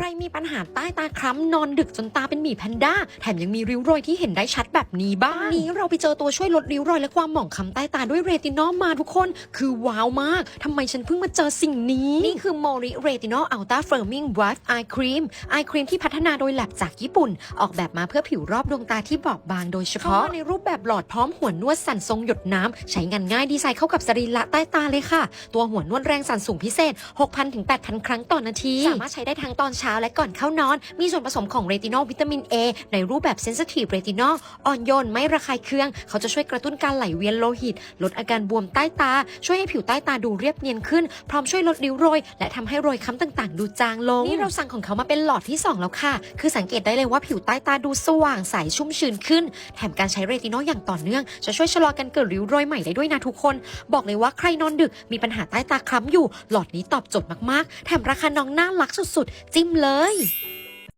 ใครมีปัญหาใต้ตาคล้ำนอนดึกจนตาเป็นหมีแพนด้า แถมยังมีริ้วรอยที่เห็นได้ชัดแบบนี้บ้างวันนี้เราไปเจอตัวช่วยลดริ้วรอยและความหมองคล้ำใต้ตาด้วยเรตินอลมาทุกคน คือว้าวมากทำไมฉันเพิ่งมาเจอสิ่งนี้ นี่คือ Mori Retinol Ultra Firming White Eye Cream Eye Cream ที่พัฒนาโดยแลบจากญี่ปุ่น ออกแบบมาเพื่อผิวรอบดวงตาที่บอบบางโดยเฉพาะในรูปแบบหลอดพร้อมหัวนวดสั่นทรงหยดน้ำใช้งานง่ายดีไซน์เข้ากับสรีระใต้ตาเลยค่ะ ตัวหัวนวดแรงสั่นสูงพิเศษ 6,000ถึง8,000 ครั้งต่อนาที สามารถใช้ได้ทั้งตอนเช้าและก่อนเข้านอน มีส่วนผสมของเรตินอลวิตามิน A ในรูปแบบเซนซิทีฟเรตินอลอ่อนโยนไม่ระคายเคือง เขาจะช่วยกระตุ้นการไหลเวียนโลหิต ลดอาการบวมใต้ตา ช่วยให้ผิวใต้ตาดูเรียบเนียนขึ้น พร้อมช่วยลดริ้วรอย และทำให้รอยค้ำต่างๆ ดูจางลง นี่เราสั่งของเขามาเป็นหลอดที่ 2 แล้วค่ะ คือสังเกตได้เลยว่าผิวใต้ตาดูสว่างใสชุ่มชื้นขึ้น แถมการใช้เรตินอลอย่างต่อเนื่อง จะช่วยชะลอการเกิดริ้วรอยใหม่ได้ด้วยนะทุกคน บอกเลยว่าใครนอนดึกมีปัญหาใต้ตาคล้ำอยู่ หลอดนี้ตอบโจทย์มากๆ แถมราคาน้องน่ารักสุดๆ จิ้มเลย